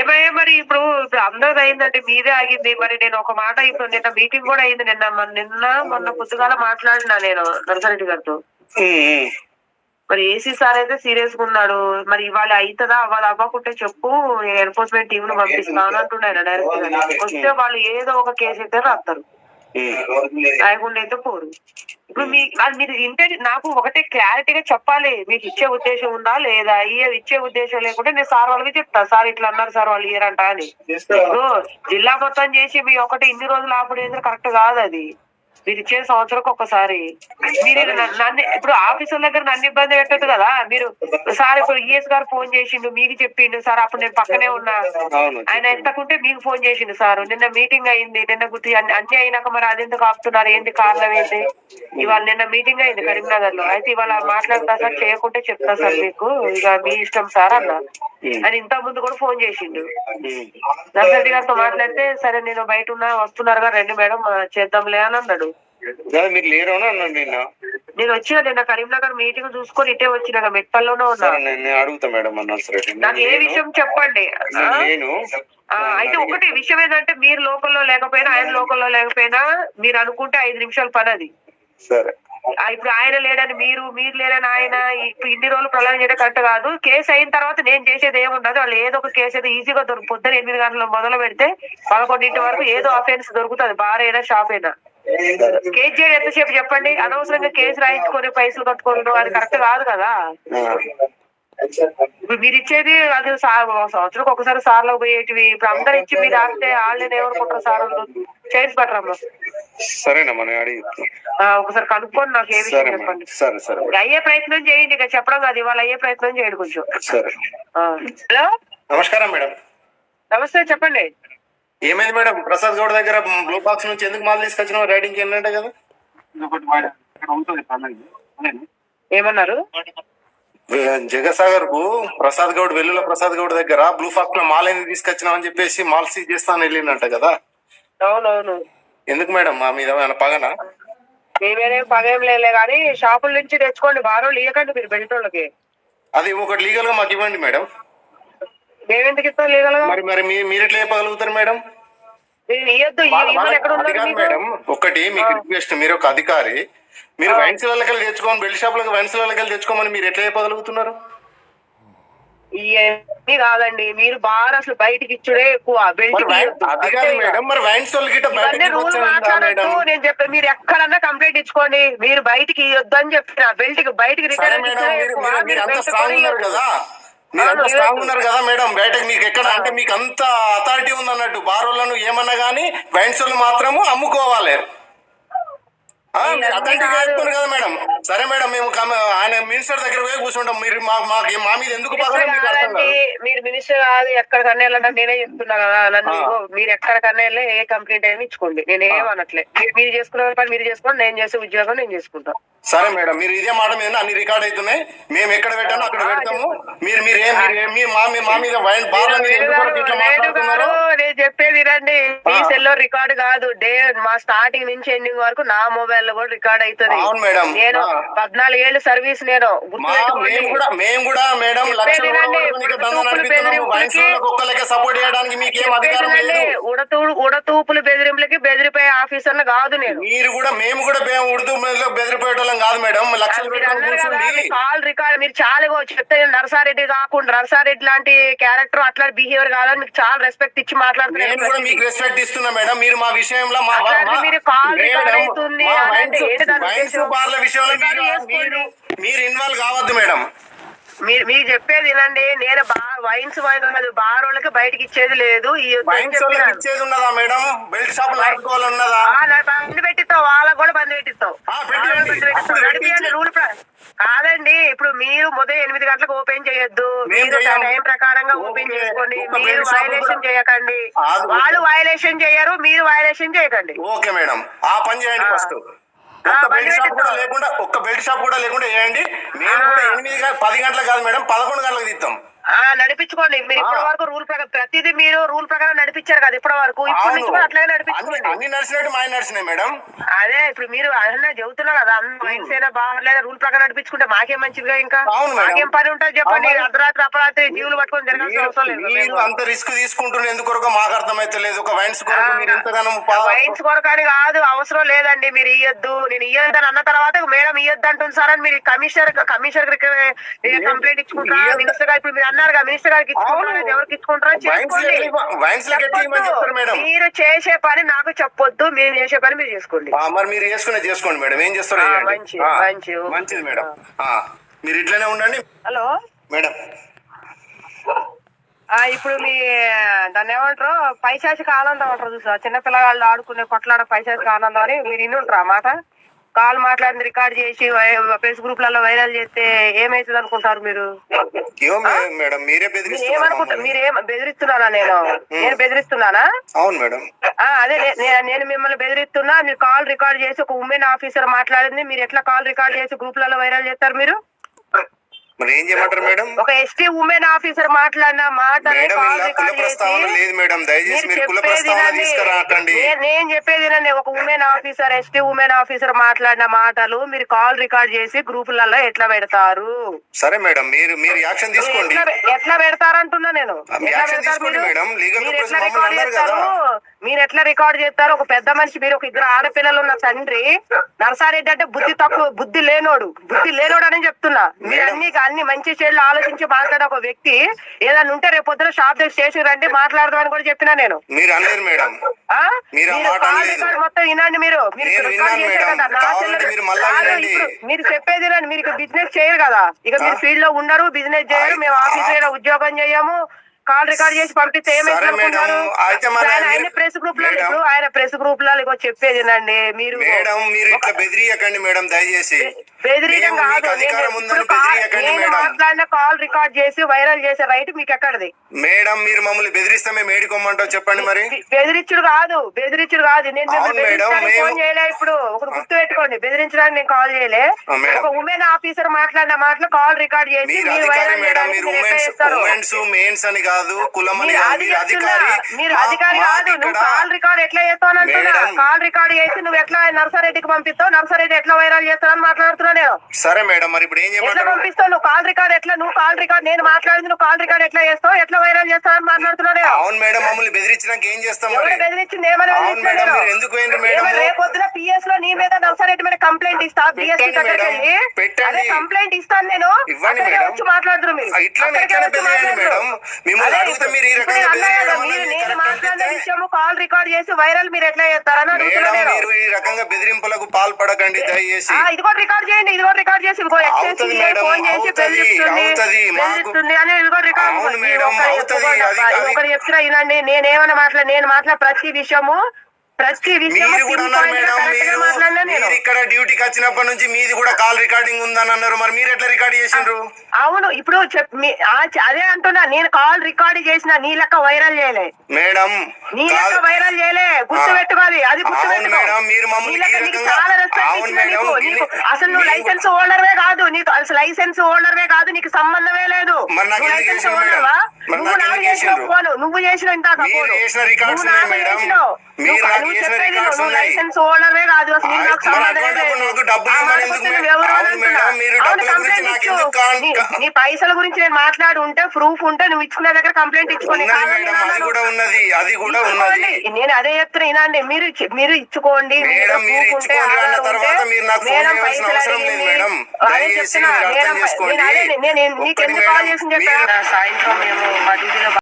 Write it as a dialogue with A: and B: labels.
A: ఏమయ్యా మరి ఇప్పుడు ఇప్పుడు అందరిది అయిందంటే మీదే ఆగింది. మరి నేను ఒక మాట ఇప్పుడు నిన్న మీటింగ్ కూడా అయింది నిన్న. నిన్న మొన్న పొద్దుగాల మాట్లాడినా నేను నరసరెడ్డి గారితో. మరి ఏసీ సార్ అయితే సీరియస్గా ఉన్నాడు. మరి ఇవాళ అవుతుందా అవ్వాలి అవ్వకుంటే చెప్పు. ఎన్ఫోర్స్మెంట్ టీం ను పంపిస్తాను అంటున్నాడు డైరెక్ట్ వస్తే వాళ్ళు ఏదో ఒక కేసు అయితే రాస్తారు. అయితే పోరు ఇప్పుడు మీ అది మీరు ఇంటే నాకు ఒకటే క్లారిటీగా చెప్పాలి. మీకు ఇచ్చే ఉద్దేశం ఉందా లేదా? ఇయ్య ఇచ్చే ఉద్దేశం లేకుంటే నేను సార్ వాళ్ళకి చెప్తా. సార్ ఇట్లా అన్నారు సార్ వాళ్ళు ఇయ్యరంట అని. జిల్లా మొత్తం చేసి మీ ఒకటి ఇన్ని రోజులు ఆపుడు కరెక్ట్ కాదు అది. మీరు ఇచ్చే సంవత్సరం ఒక్కసారి మీరు నన్ను ఇప్పుడు ఆఫీసుల దగ్గర నన్ను ఇబ్బంది పెట్టదు కదా. మీరు సార్ ఇప్పుడు ఈఎస్ గారు ఫోన్ చేసిండు మీకు చెప్పిండు సార్ అప్పుడు నేను పక్కనే ఉన్నా. ఆయన ఎంతకుంటే మీకు ఫోన్ చేసిండు సార్. నిన్న మీటింగ్ అయింది నిన్న గుర్తు అన్ని అయినాక మరి అదెందుకు ఆపుతున్నారు ఏంటి కారణం ఏంటి? ఇవాళ నిన్న మీటింగ్ అయింది కరీంనగర్లో అయితే ఇవాళ మాట్లాడతా సార్ చేయకుంటే చెప్తా సార్ మీకు. ఇక మీ ఇష్టం సార్ అన్న. అని ఇంత ముందు కూడా ఫోన్ చేసిండు. నర్సరెడ్డి గారితో మాట్లాడితే సరే నేను బయట ఉన్నా వస్తున్నారుగా రండి మేడం చేద్దాంలే అని అన్నాడు.
B: మీరు లేరు అని అన్నాను నిన్న.
A: నేను వచ్చిన నిన్న కరీంనగర్ మీటింగ్ చూసుకొని ఇటే వచ్చిన మెట్పల్లోనే ఉన్నా.
B: సరే నేను నేను అడుగుతా మేడం
A: నాకు ఏ విషయం చెప్పండి?
B: నేను
A: అయితే ఒకటి విషయం ఏంటంటే మీరు లోకల్లో లేకపోయినా ఆయన లోకల్లో లేకపోయినా మీరు అనుకుంటే ఐదు నిమిషాల పని అది.
B: సరే.
A: ఇప్పుడు ఆయన లేడని మీరు మీరు లేడని ఆయన ఇప్పుడు ఇన్ని రోజులు ప్రళయం చేయడం కరెక్ట్ కాదు. కేసు అయిన తర్వాత నేను చేసేది ఏముండదు. వాళ్ళు ఏదో ఒక కేసు అయితే ఈజీగా దొరుకు పొద్దున ఎనిమిది గంటల మొదలు పెడితే పదకొండింటి వరకు ఏదో అఫెన్స్ దొరుకుతుంది. బార్ అయినా షాప్ అయినా. కేసు చేయడం ఎంతసేపు చెప్పండి? అనవసరంగా కేసు రాయించుకొని పైసలు కట్టుకోవడం అది కరెక్ట్ కాదు కదా. మీరు ఇచ్చేది అది సంవత్సరం ఒకసారి సార్లో పోయేటివి. ఇప్పుడు అందరు ఇచ్చి మీరు ఆపితే వాళ్ళని ఏమనుకుంటారు సార్ చేసి పట్టరమ్మా.
B: సరేనమ్మా నేను అడిగి
A: ఆ, ఒకసారి కనుక్కోండి నాకు ఏ విషయం
B: సరే
A: చెప్పండి.
B: సరే సరే.
A: ఇక అయ్యే ప్రయత్నం చేయండి ఇక చెప్పడం కాదు ఇవాళ అయ్యే ప్రయత్నం చేయండి కొంచెం.
B: సరే.
A: ఆ. హలో?
B: నమస్కారం మేడం.
A: నమస్తే చెప్పండి.
B: ఏమైంది మేడం? ప్రసాద్ గౌడ్ దగ్గర బ్లూ బాక్స్ నుంచి ఎందుకు మాల్ తీసుకొచ్చిన రైడింగ్ ఏంటంటే కదా.
A: ఏమన్నారు?
B: జగసాగర్కు ప్రసాద్ గౌడ్ వెల్లుల ప్రసాద్ గౌడ్ దగ్గర బ్లూ ఫాక్లో మాల్ ఎందుకు తీసుకొచ్చినావు అని చెప్పేసి మాల్ సీజ్ చేస్తాను వెళ్ళిందంట కదా.
A: అవునవును.
B: ఎందుకు మేడం? మా మీద ఏమైనా పగనా?
A: మేమేనేం పదేం లేలే కానీ షాపుల నుంచి తెచ్చుకోండి బారోళ్ళు ఇవ్వకండి మీరు బెల్టోళ్ళకి
B: అది ఒకటి లీగల్గా మాకు ఇవ్వండి మేడం.
A: మేమెందుకు ఇస్తాం? లీగల్గా
B: మరి మరి మీరు ఎట్లా చెప్పగలుగుతారు మేడం? మేడం ఒకటి మీకు రిక్వెస్ట్ మీరు ఒక అధికారి మీరు వైన్స్ వాళ్ళకి తెచ్చుకోమని బెల్ట్ షాపులకు వైన్స్ వాళ్ళకి తెచ్చుకోమని మీరు ఎట్లా చెప్పగలుగుతున్నారు?
A: ఇవన్నీ కాదండి మీరు బాగా అసలు బయటికి ఇచ్చుడే ఎక్కువ రూల్ మాట్లాడద్దు నేను చెప్పి మీరు ఎక్కడన్నా కంప్లైంట్ ఇచ్చుకోండి మీరు బయటికి ఇవ్వద్దు అని చెప్పిన బెల్ట్ బయటికి రిటర్న్
B: మేడం మీరు మీరు- మీరు అంత స్ట్రాంగ్ ఉన్నారు కదా మేడం. బయటకు మీకు ఎక్కడ అంటే మీకు అంత అథారిటీ ఉంది అన్నట్టు బారోళ్ళను ఏమన్నా గానీ వైన్స్ వాళ్ళు మాత్రము అమ్ముకోవాలి. అథారిటీ
A: కదా
B: మేడం. సరే మేడం మేము ఆయన మినిస్టర్ దగ్గర పోయి కూర్చుంటాం. మీరు మా మీద ఎందుకు
A: మీరు మినిస్టర్ కాదు ఎక్కడికన్నా వెళ్ళండి నేనే చెప్తున్నా కదా. నన్ను మీరు ఎక్కడికన్నా వెళ్ళి ఏ కంప్లైంట్ అయినా ఇచ్చుకోండి. నేను ఏమనట్లే. మీరు- చేసుకున్న పని మీరు చేసుకోండి నేను చేసే ఉద్యోగం నేను చేసుకుంటా.
B: సరే మేడం మీరు ఇదే మాట మీద అన్ని రికార్డ్ అవుతున్నాయి. మేము ఎక్కడ పెట్టామో అక్కడ పెడతాము. మీరు మీరు ఏం మీ మా మీద బార్ల
A: నేను చెప్పేది రండి. మీ. సెల్లో రికార్డ్ కాదు. డే మా స్టార్టింగ్ నుంచి ఎండింగ్ వరకు నా మొబైల్లో కూడా రికార్డ్ అవుతుంది.
B: అవును మేడం.
A: నేను. పద్నాలుగు ఏళ్ళు సర్వీస్ నేను.
B: మేము కూడా మేము కూడా మేడం సపోర్ట్ చేయడానికి మీకు ఏం అధికారం లేదు.
A: ఉడతూ ఉడతూపులు బెదిరింపులకి బెదిరిపోయే ఆఫీసర్ కాదు నేను.
B: మీరు కూడా మేము కూడా మీద బెదిరిపోయేటోళ్ళం కాదు మేడం. లక్షలు
A: కాల్ రికార్డ్ మీరు చాలా చెప్తే నరసారెడ్డి కాకుండా నరసారెడ్డి లాంటి క్యారెక్టర్ అట్లా బిహేవియర్ కాదని మీకు చాలా రెస్పెక్ట్ ఇచ్చి
B: నేను కూడా
A: మాట్లాడుతున్నాను
B: మీకు రెస్పెక్ట్ ఇస్తున్నా మేడం. మీరు మా విషయంలో మా
A: మీరు కాల్ రికార్డ్ అవుతుంది అంటే ఏంటి దాని
B: విషయంలో మీరు
A: చేసుకోండి.
B: ఇన్వాల్వ్ కావద్దు మేడం.
A: మీరు మీరు చెప్పేది వినండి. నేను వైన్స్ బార్ వాళ్ళకి బయటకి ఇచ్చేది లేదు. ఈ
B: వైన్స్ వాళ్ళకి. ఇచ్చేది ఉన్నదా మేడం? బెల్ట్ షాప్ నడుపుకోవాలి ఉన్నదా?
A: బండి పెట్టిస్తావు. వాళ్ళకి కూడా బండి పెట్టిస్తావు. రూల్ కాదండి. ఇప్పుడు మీరు ఉదయం ఎనిమిది గంటలకు ఓపెన్ చేయొద్దు. మీరు. టైం ప్రకారంగా ఓపెన్. చేసుకోండి. మీరు వైలేషన్
B: కూడా-
A: చేయకండి. వాళ్ళు వైలేషన్ చేయరు మీరు వైలేషన్ చేయకండి.
B: Okay madam. ఆ పని చేయండి. ఫస్ట్. ఒక్క
A: బండి
B: బెల్ట్ షాప్ కూడా. లేకుండా ఒక్క బెల్ట్ షాప్ కూడా లేకుండా చేయండి మేము కూడా. ఎనిమిది పది గంటలకు కాదు మేడం పదకొండు గంటలకు తీస్తాం
A: నడిపించుకోండి. మీరు ఇప్పటి. వరకు రూల్ ప్రకారం ప్రతిదీ మీరు రూల్ ప్రకారం నడిపించారు కదా ఇప్పటి వరకు. ఇప్పుడు నుంచి కూడా అట్లాగే నడిపించుకోండి.
B: అన్ని నడిచినట్టు మా నడిచినాయి మేడం.
A: అదే ఇప్పుడు మీరు అన్న చెబుతున్నారు కదా అన్న వయసైనా బాగలేదు రూల్ ప్రకారం నడిపించుకుంటే మాకేం మంచిదిగా ఇంకా. మాకేం పని ఉంటుంది చెప్పండి. అర్ధరాత్రి అపరాత్రి జీవులు పట్టుకొని జరగాల్సిన అవసరం లేదు
B: మీరు- అంత రిస్క్ తీసుకుంటున్న ఎందుకొరకు మాకు అర్థమైతే లేదు. ఒక వైన్స్ కొరకు మీరు ఎంతగానో
A: వైన్స్ కొరకని కాదు అవసరం లేదండి. మీరు ఇయ్యొద్దు. నేను ఇయ్యొద్దు అని అన్న తర్వాత మేడం ఇయ్యొద్దు అంటుంది సార్ అని మీరు కమిషనర్ కమిషనర్ కంప్లైంట్ ఇచ్చుకుంటారా. మినిస్టర్ గారు ఇప్పుడు మీరు అన్నారు కదా మినిస్టర్ గారికి ఇచ్చుకుంటారా. ఎవరికి ఇచ్చుకుంటారా మీరు చేసే పని నాకు చెప్పొద్దు మీరు చేసే పని మీరు చేసుకోండి.
B: మరి మీరు చేసుకునే చేసుకోండి మేడం. ఏం చేస్తారో.
A: మంచి-.
B: మంచిది మేడం. మీరు ఇట్లనే ఉండండి.
A: హలో?
B: మేడం.
A: ఆ ఇప్పుడు మీ దాన్ని ఏమంటారు? పైశాచిక ఆనందం అంటారు చూసా చిన్న పిల్లగాళ్ళు ఆడుకునే కొట్లాడ పైశాచిక ఆనందం అని మీరు ఇన్నుంటారు మాట? కాల్ మాట్లాడింది రికార్డ్ చేసి ఫేస్ గ్రూప్లలో వైరల్ చేస్తే ఏమైతుంది అనుకుంటారు మీరు ఏమనుకుంటారు. మీరు ఏం బెదిరిస్తున్నానా నేను? నేను బెదిరిస్తున్నానా?
B: అవును మేడం.
A: అదే నేను మిమ్మల్ని బెదిరిస్తున్నా మీరు కాల్ రికార్డ్ చేసి ఒక ఉమెన్ ఆఫీసర్ మాట్లాడింది మీరు ఎట్లా కాల్ రికార్డ్ చేసి గ్రూప్లలో వైరల్ చేస్తారు మీరు?
B: మరి ఏం చేయమంటారు మేడం
A: ఒక ఎస్టీ ఉమెన్ ఆఫీసర్ మాట్లాడిన చేసి
B: లేదు మేడం దయచేసి మీరు కుల ప్రస్తావన. తీసుకురాకండి
A: నేను చెప్పేది. ఒక women officer ST women officer మాట్లాడిన మాటలు మీరు కాల్ రికార్డ్ చేసి గ్రూపులలో ఎట్లా పెడతారు
B: సరే మేడం మీరు మీరు యాక్షన్ తీసుకోండి
A: ఎట్లా ఎట్లా పెడతారంటున్నా నేను ఎట్లా
B: యాక్షన్
A: పెడతారు?
B: మేడం. లీగల్
A: ఎట్లా రికార్డ్ చేస్తారు మీరు ఎట్లా రికార్డ్ చేస్తారు? ఒక పెద్ద మనిషి మీరు ఒక ఇద్దరు ఆడపిల్లలు ఉన్న తండ్రి నర్సారెడ్డి అంటే బుద్ధి తక్కువ బుద్ధి లేనోడు. బుద్ధి లేనోడు అని చెప్తున్నా. మీరు. అన్ని అన్ని మంచి చెడులు ఆలోచించి మాట్లాడే ఒక వ్యక్తి ఏదైనా ఉంటే రేపు పొద్దున షాప్ దగ్గర స్టేషన్ రండి మాట్లాడదామని కూడా చెప్పినా నేను.
B: మీరు అనలేదు మేడం.
A: ఆ?
B: మీరు
A: మొత్తం వినండి మీరు. మీరు చెప్పేది. మీరు బిజినెస్ చేయరు కదా. ఇక మీరు? ఫీల్డ్లో ఉండరు బిజినెస్ చేయరు. మేము ఆఫీస్ ఉద్యోగం చేయము. కాల్ రికార్డ్ చేసి పంపిస్తే ఏమైంది
B: సరే
A: అనుకుంటారు
B: మేడం. అయితే మరి
A: ఆయన ప్రెస్
B: గ్రూప్లో.
A: ఇప్పుడు ఆయన ప్రెస్ గ్రూప్లో చెప్పేది మీరు
B: మేడం మీరు ఇట్లా బెదిరియకండి మేడం దయచేసి.
A: బెదిరియడం కాదు. నేను మాట్లాడిన కాల్ రికార్డ్ చేసి వైరల్ చేసే రైట్ మీకు ఎక్కడిది?
B: మేడం మీరు మమ్మల్ని బెదిరిస్తే మేము ఏడుకోమంటావు చెప్పండి మరి.
A: బెదిరించుడు కాదు. బెదిరించుడు కాదు. నేను ఫోన్ చేయలే ఇప్పుడు. ఒకటి గుర్తు పెట్టుకోండి బెదిరించడానికి నేను కాల్ చేయలే. ఒక ఉమెన్ ఆఫీసర్ మాట్లాడిన మాటలు కాల్ రికార్డ్ చేసి
B: మీరు
A: వైరల్ చేయడానికి
B: అని కాదు కులం అని
A: మీరు
B: అధికారి
A: కాదు. నువ్వు కాల్ రికార్డ్ ఎట్లా చేస్తావు అంటున్నా. కాల్ రికార్డ్ చేసి నువ్వు ఎట్లా నర్సారెడ్డికి పంపిస్తావు? నర్సారెడ్డి ఎట్లా వైరల్ చేస్తావు అని నేను?
B: సరే మేడం మరి ఇప్పుడు ఏం
A: ఎట్లా పంపిస్తావు? నువ్వు కాల్ రికార్డ్ ఎట్లా? నువ్వు కాల్ రికార్డ్ నేను మాట్లాడింది నువ్వు కాల్ రికార్డ్ ఎట్లా చేస్తావు? ఎట్లా వైరల్ చేస్తావు అని మాట్లాడుతున్నా నేను?
B: అవును మేడం మమ్మల్ని బెదిరించినాక ఏం చేస్తాం
A: ఎవరు
B: మరి
A: బెదిరించింది? ఏమని
B: అవును
A: బెదిరించినా
B: మేడం
A: నేను?
B: ఎందుకు పోయిండ్రు మేడం?
A: రేపొద్దున పిఎస్లో నీ మీద నర్సారెడ్డి మీద కంప్లైంట్ ఇస్తా? బిఎస్పీ
B: పెట్టండి
A: దగ్గరికి
B: మేడం.
A: వెళ్ళి?
B: పెట్టండి.
A: అదే కంప్లైంట్ ఇస్తాను నేను.
B: ఇవ్వండి
A: అక్కడికే
B: మేడం.
A: వచ్చి మాట్లాడుతురు మీరు.
B: ఆ, ఇట్లానే
A: అక్కడికే
B: ఇట్లానే
A: వచ్చి
B: బెదిరియండి
A: మాట్లాడుదురు.
B: మేడం. మిమ్మల్ని
A: అదే
B: అడిగితే మీరు ఈ
A: ఇప్పుడు
B: రకంగా
A: నేను అన్నా కదా,
B: బెదిరియడం
A: మీరు
B: అనేది
A: నేను
B: కరెక్ట్
A: మాట్లాడిన
B: అనిపిస్తే-
A: విషయము కాల్ రికార్డ్ చేసి వైరల్ మీరు ఎట్లా చేస్తారని అడుగుతున్నా
B: మేడం
A: నేను.
B: మీరు ఈ రకంగా బెదిరింపులకు పాల్పడకండి దయచేసి.
A: ఆ, ఇదిగో రికార్డ్ చేయండి ఇదిగో రికార్డ్ చేసి ఇదిగో ఎక్స్చేంజ్ ఫోన్ చేసి బెదిరిస్తుంది బెదిరిస్తుంది అని ఇదిగో రికార్డ్ ఒకరు చెప్తున్నా వినండి నేనేమన్నా మాట్లా నేను మాట్లా ప్రతి విషయము ప్రతి
B: మీరు ఇక్కడ డ్యూటీకి వచ్చినప్పటి నుంచి మీది కూడా కాల్ రికార్డింగ్ ఉందని అన్నారు మరి మీరు ఎట్లా రికార్డ్ చేసిండ్రు
A: అవును ఇప్పుడు అదే అంటున్నా నేను కాల్ రికార్డ్ చేసిన నీ లెక్క వైరల్ చేయలే
B: మేడం
A: నీ లెక్క వైరల్ చేయలే గుర్తు. పెట్టుకోవాలి అది గుర్తు
B: మేడం, మీరు మమ్మల్ని
A: చాలా రెస్పెక్ట్ అసలు నువ్వు లైసెన్స్ హోల్డర్వే కాదు నీకు అసలు లైసెన్స్ హోల్డర్వే కాదు నీకు సంబంధమే లేదు లైసెన్స్? హోల్డర్వా నువ్వు
B: నాకు
A: చేసిన? ఫోను నువ్వు చేసిన ఫోను.
B: రికార్డ్స్
A: నువ్వు నాకు. చేసినావు. నువ్వు- చెప్పేది నువ్వు. లైసెన్స్ కాదు నీ- పైసల గురించి నేను మాట్లాడి ఉంటే ప్రూఫ్ ఉంటే నువ్వు ఇచ్చుకునే దగ్గర కంప్లైంట్ ఇచ్చుకోండి నేను
B: అది
A: అన్నాను.
B: కూడా ఉన్నది అది కూడా ఉన్నది
A: ఇచ్చుకోండి. నేను అదే చెప్తున్నా వినండి మీరు మీరు ఇచ్చుకోండి
B: మేడం,
A: పైసలు అడిగింది. అదే చెప్తున్నా మేడం. నేను నీకు ఎందుకు కాల్
B: మేడం,
A: చేసి చెప్పా
B: మీరు-
A: సాయంత్రం మేము